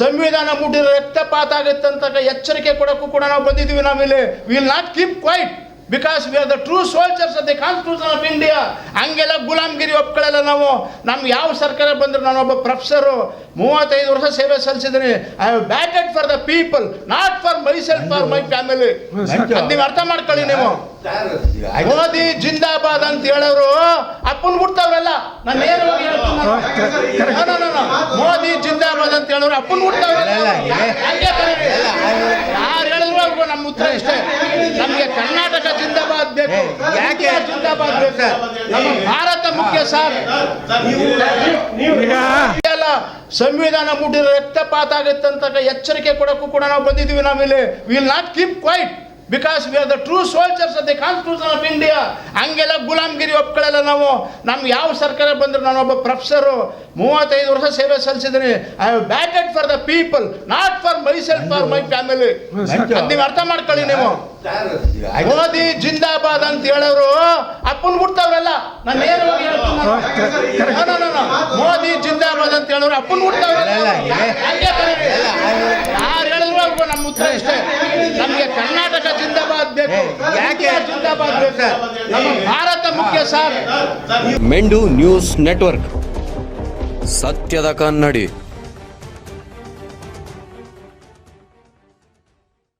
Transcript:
ಸಂವಿಧಾನ ಮುಟ್ಟಿದ ರಕ್ತಪಾತ ಆಗುತ್ತೆ ಅಂತ ಎಚ್ಚರಿಕೆ ಕೊಡೋಕ್ಕೂ ಕೂಡ ನಾವು ಬಂದಿದ್ದೀವಿ ನಾವಿಲ್ಲಿ. Will not keep quiet because we are the true soldiers of the constitution of India ಹಂಗೆಲ್ಲ ಗುಲಾಮ್ಗಿರಿ ಒಪ್ಕೊಳ್ಳಲ್ಲ ನಾವು. ನಮ್ಗೆ ಯಾವ ಸರ್ಕಾರ ಬಂದ್ರು ನಾನೊಬ್ಬ ಪ್ರೊಫೆಸರು ಮೂವತ್ತೈದು ವರ್ಷ ಸೇವೆ ಸಲ್ಲಿಸಿದ್ದೀನಿ. I have batted for the people not for myself for my family ನೀವು ಅರ್ಥ ಮಾಡ್ಕೊಳ್ಳಿ ನೀವು. ಮೋದಿ ಜಿಂದಾಬಾದ್ ಅಂತ ಹೇಳೋರು ಅಪ್ಪನ್ ಬಿಡ್ತಾವ್ರಲ್ಲ ನಾನು ನೇರವಾಗಿ ಮೋದಿ ಜಿಂದಾಬಾದ್ ಅಂತ ಹೇಳೋರು ಅಪ್ಪ. ಯಾರು ಹೇಳಿದ್ರು ಅವ್ರಿಗೂ ನಮ್ಮ ಉತ್ತರ ಇಷ್ಟೇ. ನಮಗೆ ಕರ್ನಾಟಕ ಜಿಂದಾಬಾದ್ ಬೇಕು. ಯಾಕೆ? ಜಿಂದಾಬಾದ್ ಬೇಕು. ನಮ್ಮ ಭಾರತ ಮುಖ್ಯ ಸರ್. ಸಂವಿಧಾನ ಮುಟ್ಟಿದ್ರೆ ರಕ್ತಪಾತ ಆಗುತ್ತೆ ಅಂತ ಎಚ್ಚರಿಕೆ ಕೊಡಕ್ಕೂ ಕೂಡ ನಾವು ಬಂದಿದ್ದೀವಿ ನಾವಿಲ್ಲಿ. Will not keep quiet because we are the true soldiers of the constitution of India ಹಂಗೆಲ್ಲ ಗುಲಾಮ್ಗಿರಿ ಒಪ್ಕೊಳ್ಳಲ್ಲ ನಾವು. ನಮ್ಗೆ ಯಾವ ಸರ್ಕಾರ ಬಂದ್ರು ನಾನೊಬ್ಬ ಪ್ರೊಫೆಸರು ಮೂವತ್ತೈದು ವರ್ಷ ಸೇವೆ ಸಲ್ಲಿಸಿದ್ದೀನಿ. I have batted for the people not for myself for my family ನೀವು ಅರ್ಥ ಮಾಡ್ಕೊಳ್ಳಿ ನೀವು. ಮೋದಿ ಜಿಂದಾಬಾದ್ ಅಂತ ಹೇಳೋರು ಅಪ್ಪನ್ ಬಿಡ್ತಾವ್ರಲ್ಲ ನಾನು ನೇರವಾಗಿ. ಮೋದಿ ಜಿಂದಾಬಾದ್ ಅಂತ ಹೇಳೋರು ಅಪ್ಪನ್ ಬಿಡ್ತಾವ್ರಲ್ಲ. ಯಾರು ಹೇಳಿದ್ರು ನಮ್ಮ ಉತ್ತರ ಇಷ್ಟೇ ನಮಗೆ ಕರ್ನಾಟಕ ಜಿಂದಾಬಾದ್ ಬೇಕು ಏ, ಯಾಕೆ? ಇಂಡಿಯಾ ಜಿಂದಾಬಾದ್ ಬೇಕು ನಮ್ಮ ಭಾರತ ಮುಖ್ಯ ಸರ್. ಮೆಂಡು news network. ಸತ್ಯದ ಕನ್ನಡಿ.